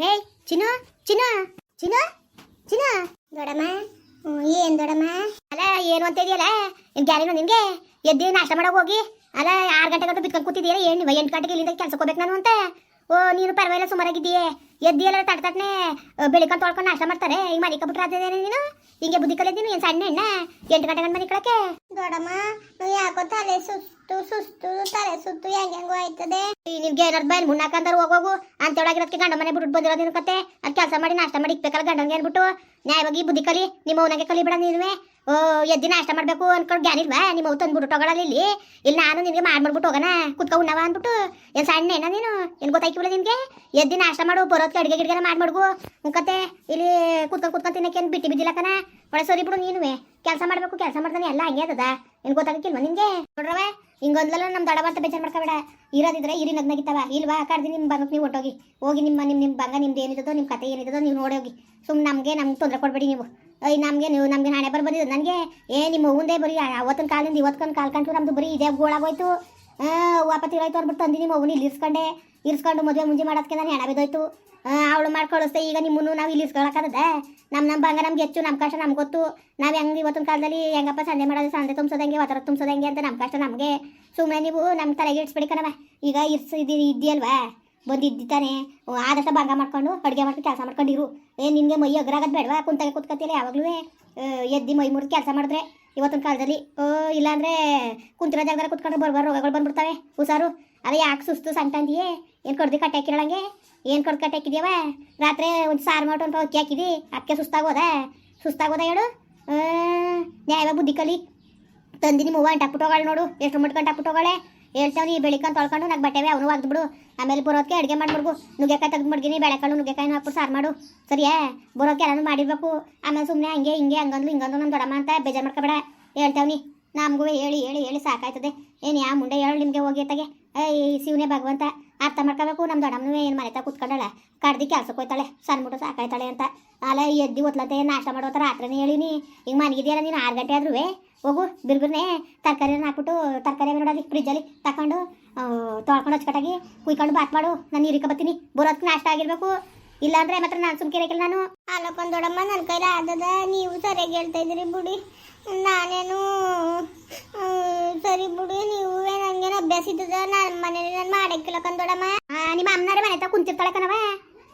ರೇ ಚಿನ್ನು ಚಿನ್ನು ಚಿನ್ನು ಚಿನ್ನು. ದೊಡಮ್ಮ ಏನ್ ದೊಡಮ್ಮ ಅಲ್ಲ, ಏನು ಅಂತ ಇದೆಯಲ್ಲ? ಏನ್ ಗ್ಯಾರೇನು ನಿನ್ಗೆ ಎದ್ದು ನಾಷ್ಟ ಮಾಡಕ್ ಹೋಗಿ. ಅಲ್ಲ, ಆರು ಗಂಟೆ ಗಂಟೆ ಬಿತ್ಕೊಂಡು ಕೂತಿದ್ದೀರಾ ಏನು ಎಂಟು ಗಂಟೆಗೆ ಇಲ್ಲಿಂದ ಕೆಲ್ಸಕ್ಕೆ ಹೋಗ್ಬೇಕು ನಾನು ಅಂತ? ಓ ನೀನು ಪರವಾಗಿಲ್ಲ ಸುಮಾರಾಗಿದ್ದೀಯೇ. ಎದ್ದಿ ಎಲ್ಲ ತಟ್ ತಟ್ನೆ ಬೆಳಿಗ್ಗೆ ತೊಳ್ಕೊಂಡು ನಾಷ್ಟ ಮಾಡ್ತಾರೆ. ಈಗ ಮನೆ ಕಬಿಟ್ರೆ ನೀನು? ಹಿಂಗೆ ಬುದ್ಧಿ ಕಲಿದ್ದೀನಿ ಏನು ಸಣ್ಣ ಎಣ್ಣೆ ಎಂಟು ಗಂಟೆ ಗಂಟೆ ಮನೆ ಕಳಕ್ಕೆ? ದೊಡಮ್ಮ ಯಾಕೋ ತಲೆ ಸುಸ್ತು ಸುಸ್ತು ತಲೆ ಸುತ್ತು ಹೆಂಗ್ ಹೆಂಗೋ ಆಯ್ತದೆ. ನಿನ್ಗೆ ಏನಾದ್ರು ಬಾಯಿ ಮುನ್ನಾಕಂದ್ರೆ ಹೋಗೋಗು ಅಂತೇಳಾಗಿರೋದಕ್ಕೆ ಗಂಡ ಮನೆ ಬಿಟ್ಟು ಬಂದಿರೋದು ಕತೆ. ಅದು ಕೆಲಸ ಮಾಡಿ ನಾಷ್ಟ ಮಾಡಿ ಇಕ್ಬೇಕಲ್ಲ ಗಂಡನಿಗೆ ಅನ್ಬಿಟ್ಟು ನ್ಯಾಯವಾಗಿ ಬುದ್ಧಿ ಕಲಿ ನಿಮ್ಮ ಅವನಾಗೆ ಕಲಿಬೇಡ ನೀನುವೆ. ಎದ್ದು ನಾಷ್ಟ ಮಾಡಬೇಕು ಅನ್ಕೊಂಡು ಗ್ಯಾನಿಲ್ವಾ ನಿಮ್ಮ ತಂದ್ಬಿಟ್ಟು ತಗೊಳಲ್ಲ ಇಲ್ಲಿ. ಇಲ್ಲಿ ನಾನು ನಿನಗೆ ಮಾಡ್ಬಿಟ್ಟು ಹೋಗೋಣ. ಕುತ್ಕೊ ಉಣ್ಣವ ಅಂದ್ಬಿಟ್ಟು. ಏನು ಸಣ್ಣ ಏನ ನೀನು? ಏನು ಗೊತ್ತಾಯ್ಕಿಲ್ಲ ನಿನಗೆ? ಎದ್ದು ನಾಷ್ಟ ಮಾಡು. ಬರೋದಕ್ಕೆ ಅಡುಗೆ ಗಿಡ್ಗೆನ ಮಾಡ್ಬಿಡ್ಗು ಉಂಕತೆ ಇಲ್ಲಿ ಕುತ್ಕೊಂಡು ಕುತ್ಕೊಂಡು ತಿನ್ನಕ್ಕೆ ಏನು ಬಿಟ್ಟು ಬಿದ್ದಿಲ್ಲಕನ ಒಳ್ಳೆ ಸರಿ ಬಿಡು ನೀನುವೆ. ಕೆಲಸ ಮಾಡಬೇಕು, ಕೆಲಸ ಮಾಡ್ತಾನೆ. ಎಲ್ಲ ಹಂಗೆ ಅದ ಏನು ಗೊತ್ತಾಗಕ್ಕಿಲ್ವ ನಿನಗೆ? ನೋಡ್ರವ ಹಿಂಗೊಂದ್ಲಲ್ಲ ನಮ್ಮ ದಡ ಅಂತ ಬೇಜಾರು ಮಾಡ್ಕೋಬೇಡ. ಇರೋದಿದ್ರೆ ಇರಿ ನಗ್ನಾಗಿತ್ತವ. ಇಲ್ವಾ, ಕರ್ದಿ ನಿಮ್ಮ ಬಂಗಕ್ಕೆ ನೀವು ಹೊಟ್ಟೋಗಿ ಹೋಗಿ ನಿಮ್ಮ ನಿಮ್ಮ ನಿಮ್ಮ ಬಂಗ ನಿಮ್ದು ಏನಿದ್ದೋ ನಿಮ್ಮ ಕತೆ ಏನಿದ್ದೋ, ನೀವು ನೋಡಿ ಹೋಗಿ. ಸುಮ್ಮನೆ ನಮಗೆ ನಮ್ಗೆ ತೊಂದರೆ ಕೊಡಬೇಡಿ ನೀವು. ಐ ನಮಗೆ ನೀವು ನಮಗೆ ನಾಳೆ ಬರ್ ಬಂದಿದ್ದು. ನನಗೆ, ಏ, ನಿಮ್ಮ ಮುಂದೆ ಬರೀ ಅವತ್ತಿನ ಕಾಲದಿಂದ ಇವತ್ತಿನ ಕಾಲ ಕಂಡು ನಮ್ದು ಬರೀ ಇದೇ ಗೋಳಾಗೋಯ್ತು ವಾಪಸ್ ಇರೋಯ್ತು ಅಂದ್ಬಿಟ್ಟು ತಂದಿ ನಿಮ್ಮ ಅವ್ವನ್ನ ಇಲ್ಲಿ ಇರ್ಸ್ಕೊಂಡೆ ಮದುವೆ ಮುಂಜಿ ಮಾಡೋದಕ್ಕೆ ನಾನು ಹೆಣ ಬಿದ್ದೋಯ್ತು. ಅವಳು ಮಾಡ್ಕೊಳ್ಳಿಸ್ತೆ ಈಗ ನಿಮ್ಮನ್ನು ನಾವು ಇಲ್ಲಿ ನಮ್ಮ ನಮ್ಮ ಬಂಗ ನಮ್ಗೆ ಹೆಚ್ಚು ನಮ್ಮ ಕಷ್ಟ ನಮ್ಗೆ ಗೊತ್ತು. ನಾವು ಹೆಂಗೆ ಇವತ್ತಿನ ಕಾಲದಲ್ಲಿ ಹೆಂಗಪ್ಪ ಸಂಡೆ ಮಾಡೋದು ಸಂದೆ ತುಂಬಿಸೋದಂಗೆ, ಒತ್ತಡ ತುಂಬಿಸೋದಂಗೆ ಅಂತ ನಮ್ಮ ಕಷ್ಟ ನಮಗೆ. ಸುಮ್ಮನೆ ನೀವು ನಮ್ಮ ತಲೆಗೆ ಇಡ್ಸ್ಬೇಡಿ ಕಣವ ಈಗ ಇರ್ಸ್ ಇದು ಇದೆಯಲ್ವಾ ಬಂದಿದ್ದಾನೆ ಆದಷ್ಟು ಭಂಗ ಮಾಡ್ಕೊಂಡು, ಅಡುಗೆ ಮಾಡ್ಕೊಂಡು ಕೆಲಸ ಮಾಡ್ಕೊಂಡಿರು. ಏ, ನಿನಗೆ ಮೈ ಅಗ್ರಾಗದ್ ಬೇಡವಾ? ಕುಂತಾಗೆ ಕೂತ್ಕೊತೀರಿ ಯಾವಾಗಲೂ? ಎದ್ದು ಮೈ ಮುರಿದು ಕೆಲಸ ಮಾಡಿದ್ರೆ ಇವತ್ತಿನ ಕಾಲದಲ್ಲಿ. ಓ, ಇಲ್ಲಾಂದ್ರೆ ಕುಂತಿರೋ ಜಾಗದಲ್ಲಿ ಕುತ್ಕೊಂಡ್ರೆ ಬರ್ಬಾರ ರೋಗಗಳು ಬಂದ್ಬಿಡ್ತವೆ. ಹುಷಾರು. ಅದೇ ಯಾಕೆ ಸುಸ್ತು ಸಂಕ್ರಾಂತಿಯೇ ಏನು ಕಡ್ದು ಕಟ್ಟೆ ಹಾಕಿರೋಳಂಗೆ ಏನು ಕಡ್ದು ಕಟ್ಟೆ ಹಾಕಿದ್ಯವ? ರಾತ್ರಿ ಒಂದು ಸಾರು ಮಾಡ್ಕೊಂಡು ಒಂದು ಅಕ್ಕಿ ಹಾಕಿದಿ. ಅಕ್ಕೆ ಸುಸ್ತಾಗೋದ? ಸುಸ್ತಾಗೋದ ಹೇಳು? ನ್ಯಾಯವ ಬುದ್ಧಿ ಕಲಿ. ತಂದಿನಿ ಮೂವ ಹೂವು ಹೋಗಾಳೆ ನೋಡು. ಎಷ್ಟು ಮಟ್ಕೊಂಡು ಹಾಕ್ಬಿಟ್ಟೋಗಳೆ ಹೇಳ್ತಾವ್ನಿ ಬೆಳಿಕಂತ ತೊಳ್ಕೊಂಡು ನಂಗೆ ಬಟ್ಟೆವೆ ಅವನು ಒಗ್ದ್ಬಿಡು ಆಮೇಲೆ ಬರೋದಕ್ಕೆ ಅಡುಗೆ ಮಾಡ್ಬಿಡ್ಗು ನುಗ್ಗೆಕಾಯಿ ತೆಗೆದು ಬೆಳೆಕಾಳು ಬೆಳೆಕೊಂಡು ನುಗ್ಗೆಕಾಯಿನ ಹಾಕ್ಬಿಟ್ಟು ಸಾರು ಮಾಡು. ಸರಿಯಾ? ಬರೋಕೆ ಎಲ್ಲ ಮಾಡಿರ್ಬೇಕು. ಆಮೇಲೆ ಸುಮ್ಮನೆ ಹಂಗೆ ಹಿಂಗೆ ಹಂಗಂದ್ಲು ಹಿಂಗಂದು ನಮ್ಮ ದೊಡ್ಡಮ್ಮ ಅಂತ ಬೇಜಾರು ಮಾಡ್ಕೊಬೇಡ. ಹೇಳ್ತಾವ್ನಿ ನಮಗೂ ಹೇಳಿ ಹೇಳಿ ಹೇಳಿ ಸಾಕಾಯ್ತದೆ. ಏನು ಯಾ ಮುಂಡೆ ಹೇಳು ನಿಮಗೆ ಹೋಗಿ ತಗೆ ಏಯ್ ಶಿವನೇ ಭಗವಂತ. ಅರ್ಥ ಮಾಡ್ಕೋಬೇಕು ನಮ್ಮ ದೊಡ್ಡಮ್ಮನೂ ಏನು ಮನೆ ತಾ ಕೂತ್ಕೊಂಡಳ? ಕಡ್ದು ಕೆಲ್ಸಕ್ಕೆ ಹೋಯ್ತಾಳೆ, ಸಣ್ಣ ಸಾಕಾಯ್ತಾಳೆ ಅಂತ. ಅಲ್ಲ ಎದ್ದು ಒತ್ಲಂತೆ ನಾಷ್ಟ ಮಾಡೋತ ರಾತ್ರಿನೇ ಹೇಳಿನಿ. ಈಗ ಮನೆಗಿದೆಯಲ್ಲ ನೀನು ಆರು ಗಂಟೆ ಆದ್ರೂ ಹೋಗು, ಬಿರ್ಬಿರ್ನೇ ತರಕಾರಿ ಹಾಕ್ಬಿಟ್ಟು ತರಕಾರಿ ನೋಡಲಿ ಫ್ರಿಜ್ಜಲ್ಲಿ ತಕೊಂಡು ತೊಳ್ಕೊಂಡು ಹಚ್ಕಟ್ಟಾಗಿ ಕುಯ್ಕೊಂಡು ಬಾತ್ ಮಾಡು. ನಾನು ನೀರಿಕ ಬರ್ತೀನಿ. ಬರೋದಕ್ಕೆ ನಾಷ್ಟ ಆಗಿರ್ಬೇಕು. ಇಲ್ಲಾಂದ್ರೆ ಮಾತ್ರ ನಾನು ಸುಮ್ಕಿರಕಿಲ್ಲ ನಾನು. ಅಲ್ಲಪ್ಪ ದೊಡ್ಡಮ್ಮ ನನ್ನ ಕೈಲ ಆದದ, ನೀವು ಸರಿಯಾಗಿ ಹೇಳ್ತಾ ಇದ್ರಿ ಬಿಡಿ. ನಾನೇನು ಸರಿ ಬಿಡಿ, ನೀವೇ ನನಗೇನು ಅಭ್ಯಾಸ ಇದ್ದದ ನನ್ನ ಮನೇಲಿ ನಾನು ಮಾಡಕ್ಕಿಲ್ಲ ಕಂದೊಡಮ್ಮ ನಿಮ್ಮ ಅಮ್ಮನಾರೇ ಮನೆ ತಾ ಕುಂತಿರ್ತಾಳೆ ಕಣವ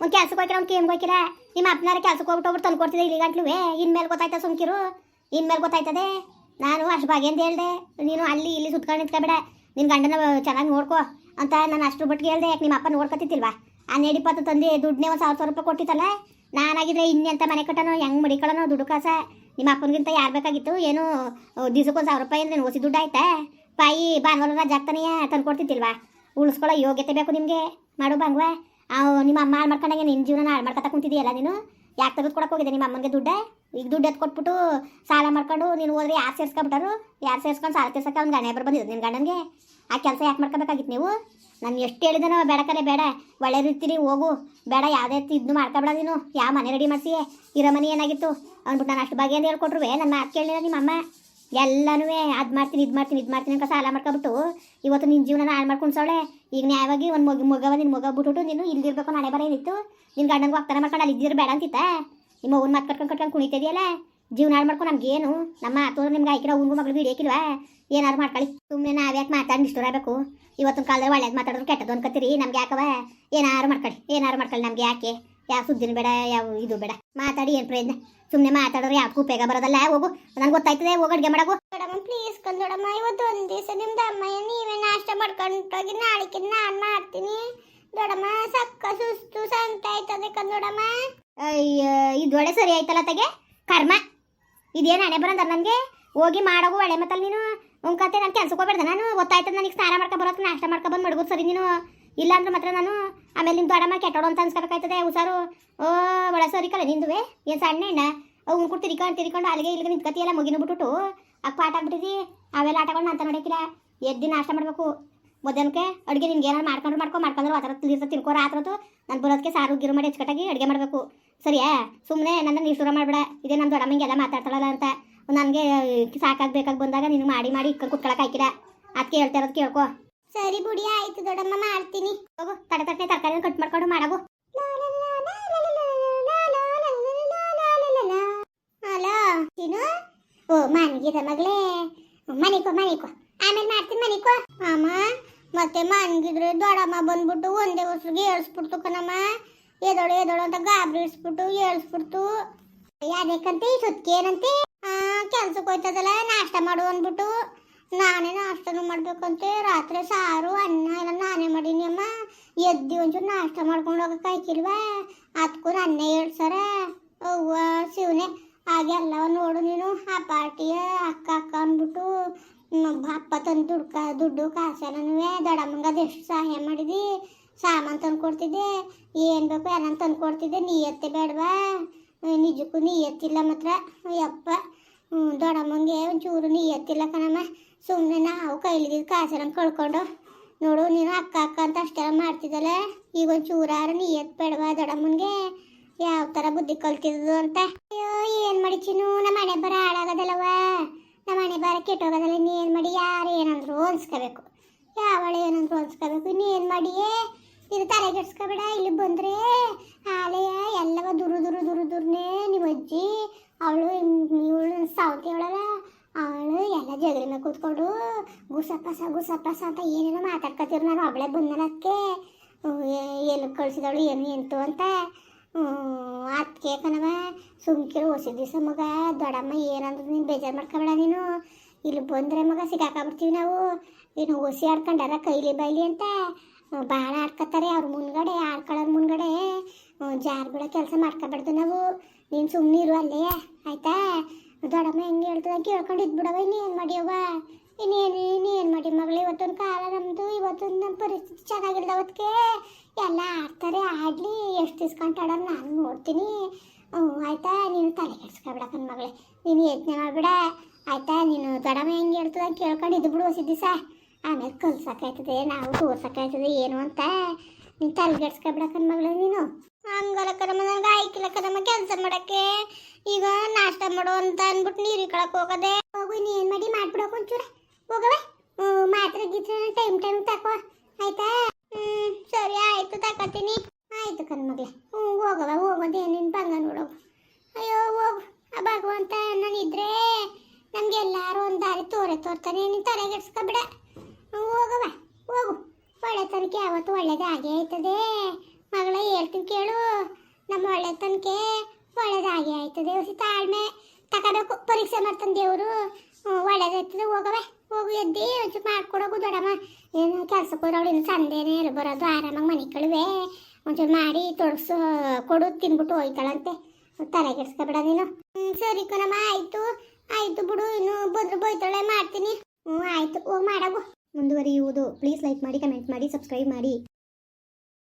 ಒಂದು ಕೆಲ್ಸಕ್ಕೆ ಹೋಗಿರ ಒಂದು ಕೇಮ್ ಹೋಗಿರ ನಿಮ್ಮ ಅಪ್ಪನಾರ ಕೆಲ್ಸಕ್ಕೆ ಹೋಗ್ಬಿಟ್ಟು ಹೋಗ್ಬಿಟ್ಟು ತಂದು ಕೊಡ್ತಿದ್ದೆ ಇಲ್ಲಿ ಗಂಟ್ಲುವೆ ಇನ್ಮೇಲೆ ಗೊತ್ತಾಯ್ತಾ ಸುಮ್ಕಿರು? ಇನ್ಮೇಲೆ ಗೊತ್ತಾಯ್ತದೆ? ನಾನು ಅಷ್ಟು ಭಾಗ್ಯಂತ ಹೇಳ್ದೆ. ನೀನು ಅಲ್ಲಿ ಇಲ್ಲಿ ಸುತ್ಕೊಂಡು ನಿಂತ್ಕೊಬೇಡ ನಿನ್ನ ಗಂಡನ ಚೆನ್ನಾಗಿ ನೋಡ್ಕೋ ಅಂತ ನಾನು ಅಷ್ಟು ಬಟ್ಟಿಗೆ ಹೇಳ್ದೆ. ಯಾಕೆ ನಿಮ್ಮ ಅಪ್ಪ ನೋಡ್ಕೊತಿತ್ತಿಲ್ವಾ ಆ ನೆಡಿಪಾತ ತಂದು ದುಡ್ಡನ್ನೇ ಒಂದು ಸಾವಿರ ಸಾವಿರ ರೂಪಾಯಿ ಕೊಟ್ಟಿತ್ತಲ್ಲ? ನಾನಾಗಿದ್ರೆ ಇನ್ನೆಂತ ಮನೆ ಕಟ್ಟನೋ ಹೆಂಗೆ ಮಡಿಕೊಳ್ಳೋನೋ ದುಡ್ಡು ಕಾಸ? ನಿಮ್ಮ ಅಪ್ಪನಿಗಿಂತ ಯಾರು ಬೇಕಾಗಿತ್ತು? ಏನು ದಿವ್ಸಕ್ಕೆ ಒಂದು ಸಾವಿರ ರೂಪಾಯಿ ಅಂದ್ರೆ ಹೊಸಿ ದುಡ್ಡು ಆಯ್ತಾ? ಪಾಯಿ ಭಾನುವಾರ ರಜೆ ಆಗ್ತಾನೆಯೇ ತಂದು ಕೊಡ್ತಿದ್ದಿಲ್ವಾ ಉಳಿಸ್ಕೊಳ್ಳೋ ಯೋಗ್ಯತೆ ಬೇಕು ನಿಮಗೆ. ಮಾಡು ಬಾಂಗ್ವ. ಅವು ನಿಮ್ಮ ಅಮ್ಮ ಹಾಳು ಮಾಡ್ಕೊಂಡಂಗೆ ನಿನ್ನ ಜೀವನ ಹಾಳು ಮಾಡ್ಕೊತಾ ಕುಂತಿದೆಯಲ್ಲ ನೀನು? ಯಾಕೆ ತೆಗೆದು ಕೊಡಕ್ಕೆ ಹೋಗಿದೆ ನಿಮ್ಮ ಅಮ್ಮನಿಗೆ ದುಡ್ಡ? ಈಗ ದುಡ್ಡು ಎತ್ ಕೊಟ್ಬಿಟ್ಟು ಸಾಲ ಮಾಡ್ಕೊಂಡು ನೀನು ಹೋದ್ರೆ ಯಾರು ಸೇರ್ಸ್ಕೊಂಬಿಟ್ಟಾರು? ಯಾರು ಸೇರ್ಸ್ಕೊಂಡು ಸಾಲ ತೀರ್ಸಕ್ಕೆ ಅವ್ನು ಬರ್ ಬಂದಿದ್ದು ನಿನ್ನ ಗಂಡನಿಗೆ ಆ ಕೆಲಸ ಯಾಕೆ ಮಾಡ್ಕೋಬೇಕಾಗಿತ್ತು ನೀವು? ನಾನು ಎಷ್ಟು ಹೇಳಿದನೋ ಬೇಡ ಕರೆ, ಬೇಡ. ಒಳ್ಳೆ ರೀತಿಲಿ ಹೋಗು. ಬೇಡ, ಯಾವುದೇ ಇದನ್ನು ಮಾಡ್ಕೊಬೇಡ ನೀನು. ಯಾವ ಮನೆ ರೆಡಿ ಮಾಡಿಸಿ ಇರೋ ಮನೆ ಏನಾಗಿತ್ತು? ಅಂದ್ಬಿಟ್ಟು ನಾನು ಅಷ್ಟು ಬಗ್ಗೆ ಅಂತ ಹೇಳ್ಕೊಟ್ರು. ನನ್ನ ಮಾತು ಕೇಳಿಲ್ಲ ನಿಮ್ಮ ಅಮ್ಮ. ಎಲ್ಲನೂ ಅದು ಮಾಡ್ತೀನಿ, ಇದು ಮಾಡ್ತೀನಿ ಇದು ಮಾಡ್ತೀನಿ ಅಂತ ಸಾಲ ಮಾಡ್ಕೊಬಿಟ್ಟು ಇವತ್ತು ನಿನ್ನ ಜೀವನ ಹಾಳು ಮಾಡ್ಕೊಂಡು ಸವಳೆ. ಈಗ ನ್ಯಾಯವಾಗಿ ಒಂದು ಮಗ ಮಗವ ನಿನ್ನ ಮಗ ಬಿಟ್ಬಿಟ್ಟು ನೀನು ಇಲ್ಲಿರ್ಬೇಕು ನಾಳೆ ಬರ ಏನಿತ್ತು? ನಿನ್ನ ಗಂಡನಿಗೆ ಹೋಗ್ತಾನೆ ಮಾಡ್ಕೊಂಡು ಅಲ್ಲಿ ಇದ್ದಿರ ಬೇಡ ಅಂತಿತ್ತ? ನಿಮ್ಮ ಅವ್ನ ಮಾತು ಕಟ್ಕೊಂಡು ಕಟ್ಕೊಂಡು ಕುಣಿತಿದೆಯಲ್ಲ? ಜೀವನ ಹಾಳು ಮಾಡ್ಕೊಂಡು ನಮ್ಗೇನು ನಮ್ಮ ಆತು ನಿಮ್ಗೆ ಆಯ್ಕೆ ಅವ್ನಿಗೂ ಮಗಳು ಹಿಡಿಯಕ್ಕಿಲ್ವಾ? ಏನಾದ್ರು ಮಾಡ್ಕೊಳ್ಳಿ. ಸುಮ್ಮನೆ ನಾವ್ಯಾಕೆ ಮಾತಾಡಿ ನಿಷ್ಠುರಬೇಕು ಇವತ್ತಿನ ಕಾಲದಲ್ಲಿ ಒಳ್ಳೇದು ಮಾತಾಡಿದ್ರು ಕೆಟ್ಟದ್ದು ಕತ್ತಿರಿ ನಮ್ಗೆ ಯಾಕವ? ಏನಾದ್ರು ಮಾಡ್ಕೊಳ್ಳಿ. ಏನಾರು ಮಾಡ್ಕೊಳ್ಳಿ ನಮ್ಗೆ ಯಾಕೆ? ಯಾವ ಸುದ್ದಿನ ಬೇಡ, ಯಾವ ಇದು ಬೇಡ. ಮಾತಾಡಿ ಏನು ಪ್ರಯತ್ನ ಸುಮ್ಮನೆ ಮಾತಾಡೋರು ಯಾಕೆ ಉಪಯೋಗ ಬರೋದಲ್ಲ. ಹೋಗು. ನಂಗೆ ಗೊತ್ತಾಯ್ತದೆ, ಹೋಗಿ ಅಡುಗೆ ಮಾಡೋ ಮೇಡಮ್ ಪ್ಲೀಸ್ ಕಂದೋಡಮ್ಮ ಇವತ್ತು ಒಂದು ದಿವಸ ನಿಮ್ದು ಅಮ್ಮ, ನೀವೇ ನಾಷ್ಟ ಮಾಡ್ಕೊಂಡೋಗಿ ನಾಳೆಗೆ ನಾನು ಮಾಡ್ತೀನಿ. ದೊಡಮ್ಮ ಸಕ್ಕ ಸುಸ್ತು, ಸಂತ ಆಯ್ತದೆ ಕಂದೋಡಮ್ಮ ಇದು ಒಳ್ಳೆ ಸರಿ ಆಯ್ತಲ್ಲ ತಗೆ? ಕರ್ಮ. ಇದೇನು ಹಣೆ ಬರಂದ ನನಗೆ? ಹೋಗಿ ಮಾಡೋಗು ಒಳ್ಳೆ ಮತ್ತಲ್ಲಿ ನೀನು. ಉನ್ ಕತೆ ನಾನು ಹೋಗ್ಬೇಡ್ದೆ ನಾನು? ಗೊತ್ತಾಯ್ತದ ನನಗೆ ಸ್ನಾನ ಮಾಡ್ಕೊ ಬರೋದು, ನಾಷ್ಟ ಮಾಡ್ಕೊ ಬಂದು ಮಡಗೋದು ಸರಿ ನೀನು? ಇಲ್ಲಾಂದ್ರೆ ಮಾತ್ರ ನಾನು ಆಮೇಲೆ ನಿಮ್ಮ ದೊಡ್ಡಮ್ಮ ಕೆಟ್ಟೋಡು ಅಂತ ಅನ್ಸ್ಕೊಬೇಕಾಯ್ತದೆ, ಹುಷಾರು? ಓ, ಒಳ ಸರಿ ಕಲೆ ನಿಂದುವೆ. ಏನು ಸಣ್ಣ ಹೆಣ್ಣ? ಅವ್ನು ಕೂಡ ತಿರ್ಕೊಂಡು ತಿರ್ಕೊಂಡು ಅಲ್ಲಿಗೆ ಇಲ್ಲಿಗೆ ನಿಂತ್ಕತಿಯಲ್ಲ ಮುಗಿನ ಬಿಟ್ಬಿಟ್ಟು ಅಕ್ಕ ಆಟ ಆಗ್ಬಿಟ್ಟಿದಿ. ಅವೆಲ್ಲ ಆಟಗಳನ್ನ ಅಂತ ನೋಡಕ್ಕಿಲ್ಲ ಎದ್ದು ನಾಷ್ಟ ಮಾಡಬೇಕು. ಮಧ್ಯಾಹ್ನಕ್ಕೆ ಅಡುಗೆ ನಿನ್ಗೆ ಏನಾರು ಮಾಡ್ಕೊಂಡ್ರೆ ಮಾಡ್ಕೊ ಮಾಡ್ಕೊಂಡ್ರು ಆ ಥರ ತಿಳಿಸ ತಿನ್ಕೋರ ಆ ನಾನು ಬರೋದಕ್ಕೆ ಸಾರು ಗಿರು ಮಾಡಿ ಹೆಚ್ಚುಕಟ್ಟಾಗಿ ಅಡುಗೆ ಮಾಡಬೇಕು. ಸರಿಯಾ? ಸುಮ್ಮನೆ ನನ್ನ ನೀವು ಶುರು ಮಾಡ್ಬೇಡ. ಇದೇ ನಮ್ಮ ದೊಡ್ಡಮ್ಮಂಗೆ ಎಲ್ಲ ಮಾತಾಡ್ತಾಳಲ್ಲ ಅಂತ. ನನಗೆ ಸಾಕಾಗಬೇಕಾಗಿ ಬಂದಾಗ ನೀನು ಮಾಡಿ ಮಾಡಿ ಇಕ್ಕ ಕುತ್ಕೊಳಕ್ಕೆ ಹಾಕಿಲ್ಲ ಅದಕ್ಕೆ ಹೇಳ್ತಾ ಇರೋದು ಕೇಳ್ಕೊ. ಸರಿ ಬುಡಿ ಆಯ್ತು ದೊಡ್ಡಮ್ಮ ಮಾಡ್ತೀನಿ. ಹೋಗು ತಡೆ ತಟ್ಟೆ ತರಕಾರಿ ಕಟ್ ಮಾಡ್ಕೊಂಡು ಮಾಡಗು. ಹಲೋ ಏನು ಓ ಮನೆಗಿದೆ ಮಗಳೇ. ಮನಿಕೋ ಮನಿಕೋ. ಆಮೇಲೆ ಮಾಡ್ತೀನಿ ಮನಿಕೋ. ಅಮ್ಮ. ಮತ್ತೆ ಮನ್ಗಿದ್ರೆ ದೊಡಮ್ಮ ಬಂದ್ಬಿಟ್ಟು ಒಂದೇ ವರ್ಷಗೆ ಏಳ್ಸ್ಬಿಡ್ತು ಕಣಮ್ಮ. ಎದೋಳು ಎದೋಳು ಅಂತ ಗಾಬರಿ ಇಡ್ಸ್ಬಿಟ್ಟು ಏಳ್ಸ್ಬಿಡ್ತು. ಯಾವ್ದಕ್ಕಂತೆ ಇಷ್ಟೊತ್ತಿಗೆ ಏನಂತೆ? ಕೆಲ್ಸಕ್ಕೆ ಹೋಯ್ತದಲ್ಲ, ನಾಷ್ಟ ಮಾಡು ಅಂದ್ಬಿಟ್ಟು. ನಾನೇ ನಾಷ್ಟನು ಮಾಡ್ಬೇಕಂತೆ. ರಾತ್ರಿ ಸಾರು, ಅನ್ನ ಎಲ್ಲ ನಾನೇ ಮಾಡೀನಿ ಅಮ್ಮ. ಎದ್ದಿ ಒಂಚೂರು ನಾಷ್ಟ ಮಾಡ್ಕೊಂಡು ಹೋಗಕ್ಕೆ ಆಯ್ಕಿಲ್ವಾ ಅದಕ್ಕೂ ಅನ್ನ ಹೇಳ್ಸಾರ ಅವ್ವ, ಶಿವನೇ. ಹಾಗೆಲ್ಲ ನೋಡು ನೀನು. ಆ ಪಾರ್ಟಿಯ ಅಕ್ಕ ಅಕ್ಕ ಅಂದ್ಬಿಟ್ಟು ಹ್ಮ್, ಅಪ್ಪ ತಂದು ದುಡ್ಕ ದುಡ್ಡು ಕಾಸೆಲ್ಲನೂ ದೊಡ್ಡಮ್ಮಂಗೆ ಅದೆಷ್ಟು ಸಹಾಯ ಮಾಡಿದಿ? ಸಾಮಾನು ತಂದು ಕೊಡ್ತಿದ್ದೆ. ಏನು ಬೇಕು ಎಲ್ಲ ತಂದು ಕೊಡ್ತಿದ್ದೆ. ನೀ ಎತ್ತೆ ಬೇಡವಾ ನಿಜಕ್ಕೂ ನೀಯತ್ತಿಲ್ಲ ಮಾತ್ರ. ಯಪ್ಪ. ದೊಡ್ಡಮ್ಮಂಗೆ ಒಂಚೂರು ನೀಯತ್ತಿಲ್ಲ ಕಣಮ್ಮ. ಸುಮ್ಮನೆ ನಾವು ಕೈಲಿದ್ದ ಕಾಸೆಲ್ಲ ಕಳ್ಕೊಂಡು ನೋಡು ನೀನು ಅಕ್ಕ ಅಕ್ಕ ಅಂತ ಅಷ್ಟೆಲ್ಲ ಮಾಡ್ತಿದ್ದಲ್ಲ ಈಗ ಒಂಚೂರಾರು ನೀಯತ್ ಬೇಡವಾ ದೊಡ್ಡಮ್ಮನಿಗೆ ಯಾವ ಥರ ಬುದ್ಧಿ ಕಲ್ತಿದ್ದು ಅಂತ? ಅಯ್ಯೋ ಏನು ಮಾಡಿ ಚಿನ್ನು? ನಮ್ಮ ಮನೆ ಬರ ಹಾಳಾಗೋದಲ್ಲವ ನಮ್ಮ ಮನೆ ಬರ ನೀನು ಏನು ಮಾಡಿ? ಯಾರು ಏನಂದ್ರು ಅನ್ಸ್ಕೋಬೇಕು ಯಾವಳು ಏನಂದ್ರು ಅನ್ಸ್ಕೋಬೇಕು ಏನು ಮಾಡಿಯೇ? ಇದು ತಲೆ ಕೆಡ್ಸ್ಕೊಬೇಡ ಇಲ್ಲಿ ಬಂದರೆ ಆಲೆಯ ಎಲ್ಲವ ದುರು ದುರು ದುರು ದುರ್ನೇ ನಿಮ್ಮ ಅಜ್ಜಿ, ಅವಳು ಇವಳು ಸಾವತಿ ಅವಳಲ್ಲ, ಅವಳು ಎಲ್ಲ ಜಗಳ ಮೇಲೆ ಕೂತ್ಕೊಂಡು ಗುಸಪ್ಪಸ ಗುಸಪ್ಪಸ ಅಂತ ಏನೇನೋ ಮಾತಾಡ್ಕೊತಿರು ನಾನು ಅವಳೇ ಬಂದನಕ್ಕೆ. ಎಲ್ಲಿ ಕಳ್ಸಿದವಳು, ಏನು ಎಂತು ಅಂತ. ಅದಕ್ಕೆ ಕಣವ ಸುಮ್ಕಿರು ಹೊಸ ದಿವಸ ಮಗ, ದೊಡ್ಡಮ್ಮ ಏನಂದ್ರೆ ನೀನು ಬೇಜಾರು ಮಾಡ್ಕೊಬೇಡ ನೀನು. ಇಲ್ಲಿ ಬಂದರೆ ಮಗ ಸಿಗಾಕಬಿಡ್ತೀವಿ ನಾವು. ಇನ್ನು ಹೊಸಿ ಆಡ್ಕೊಂಡಾರ ಕೈಲಿ ಬೈಲಿ ಅಂತ. ಭಾಳ ಆಡ್ಕೊತಾರೆ ಅವ್ರ ಮುಂದ್ಗಡೆ ಆಡ್ಕೊಳ್ಳೋರ್ ಮುಂದ್ಗಡೆ ಜಾರ್ ಬಿಡೋ ಕೆಲಸ ಮಾಡ್ಕೊಬಾರ್ದು ನಾವು. ನೀನು ಸುಮ್ಮನೆ ಇರು ಅಲ್ಲೇ, ಆಯ್ತಾ? ದೊಡ್ಡಮ್ಮ ಹೆಂಗೆ ಹೇಳ್ತದ ಕೇಳ್ಕೊಂಡು ಇದ್ಬಿಡವ ಇನ್ನೇನು ಮಾಡ್ಯವ ಇನ್ನೇನು ಇನ್ನೇನು ಮಾಡಿ ಮಗಳು? ಇವತ್ತೊಂದು ಕಾಲ ನಮ್ಮದು ಇವತ್ತೊಂದು ನಮ್ಮ ಪರಿಸ್ಥಿತಿ ಚೆನ್ನಾಗಿಲ್ಲ ಅವತ್ತಿಗೆ ಎಲ್ಲ ಆಡ್ತಾರೆ ಆಡಲಿ ಎಷ್ಟು ಇಸ್ಕೊಂಡು ಆಡೋರು ನಾನು ನೋಡ್ತೀನಿ. ಆಯ್ತಾ? ನೀನು ತಲೆ ಕೆಡ್ಸ್ಕೊಬೇಡ ಕಣ್ ಮಗಳೇ. ನೀನು ಯೋಚನೆ ಮಾಡಬೇಡ. ಆಯ್ತಾ? ನೀನು ದಡಮ ಹೆಂಗೆ ಹೇಳ್ತದ ಕೇಳ್ಕೊಂಡು ಇದ್ದು ಬಿಡು ಸಿದ್ದಿ ದಿವಸ ಆಮೇಲೆ ಕಲ್ಸಕ್ಕಾಯ್ತದೆ, ನಾವು ತೋರ್ಸಕ್ಕಾಯ್ತದೆ ಏನು ಅಂತ. ನೀನು ತಲೆಗೆಡ್ಸ್ಕೊಬೇಡ ಕಣ್ ಮಗಳೇ ನೀನು. ಹಂಗಲ್ಲ ಕಣಮ್ಮ ನನಗೆ ಆಯ್ಕಿಲ್ಲ ಕೆಲಸ ಮಾಡಕ್ಕೆ. ಈಗ ನಾಷ್ಟ ಮಾಡು ಅಂತ ಅಂದ್ಬಿಟ್ಟು ನೀರು ಇಕ್ಕಳಕ್ ಹೋಗದೆ. ಹೋಗು ಏನು ಮಾಡಿ ಮಾಡ್ಬಿಡೋಕೆ ಒಂಚೂರ. ಹೋಗವೆ ಮಾತ್ರೆ ಗೀತ್ರೆ ಟೈಮ್ ಟೈಮ್ ತಕೋ. ಆಯ್ತಾ? ಹ್ಞೂ ಸರಿ ಆಯ್ತು ಕಣ್ಮಗ್ಳೆ ಹ್ಞೂ ಹೋಗವ ಹೋಗೋದೇ ನಿನ್ನ ಬಂಗ ನೋಡವ ಅಯ್ಯೋ, ಹೋಗು. ಆ ಭಗವಂತ ನಾನಿದ್ರೆ ನಮ್ಗೆ ಎಲ್ಲಾರು ಒಂದು ದಾರಿ ತೋರೆ ತೋರ್ತಾನೆ. ನೀನು ತಲೆಗೆಡ್ಸ್ಕೊಬಿಡ ಹೋಗವ ಹೋಗು. ಒಳ್ಳೆತನಕ್ಕೆ ಯಾವತ್ತು ಒಳ್ಳೇದೇ ಆಗೇ ಆಯ್ತದೆ. ಮಗಳ, ಹೇಳ್ತೀನಿ ಕೇಳು. ನಮ್ಮ ಒಳ್ಳೆತನಕ್ಕೆ ಒಳ್ಳೇದಾಗೆ ಆಯ್ತದೆ. ತಾಳ್ಮೆ ತಗೋಬೇಕು ಪರೀಕ್ಷೆ ಮಾಡ್ತಾನೆ ದೇವರು. ಒಳ್ಳೇದಾಯ್ತದೆ ಹೋಗವೆ ಹೋಗು, ಎದ್ದಿ ಯೋಚನೆ ಮಾಡ್ಕೊಡೋಗು ದೊಡ್ಡಮ್ಮ. ಏನು ಕೆಲ್ಸಕ್ಕೆ ಹೋದವಳು ಇನ್ನು ಸಂದೇನೆ ಎಲ್ಲಿ ಬರೋದು ಆರಾಮಾಗಿ ಮನೆ ಕಳುವೆ. ಒಂಚೂರು ಮಾಡಿ ತೊಡಸು ಕೊಡು, ತಿನ್ಬಿಟ್ಟು ಹೋಯ್ತಾಳಂತೆ. ತಲೆಗೆಡ್ಸ್ಕೊಬೇಡ ನೀನು. ಹ್ಞೂ ಸರಿ ಕಣಮ್ಮ, ಆಯಿತು. ಆಯಿತು ಬಿಡು, ಇನ್ನು ಬದ್ರು ಬೋಯ್ತಾಳೆ ಮಾಡ್ತೀನಿ. ಹ್ಞೂ ಆಯಿತು. ಹೋಗಿ ಮಾಡಗು. ಮುಂದುವರಿಯುವುದು. ಪ್ಲೀಸ್ ಲೈಕ್ ಮಾಡಿ, ಕಮೆಂಟ್ ಮಾಡಿ, ಸಬ್ಸ್ಕ್ರೈಬ್ ಮಾಡಿ.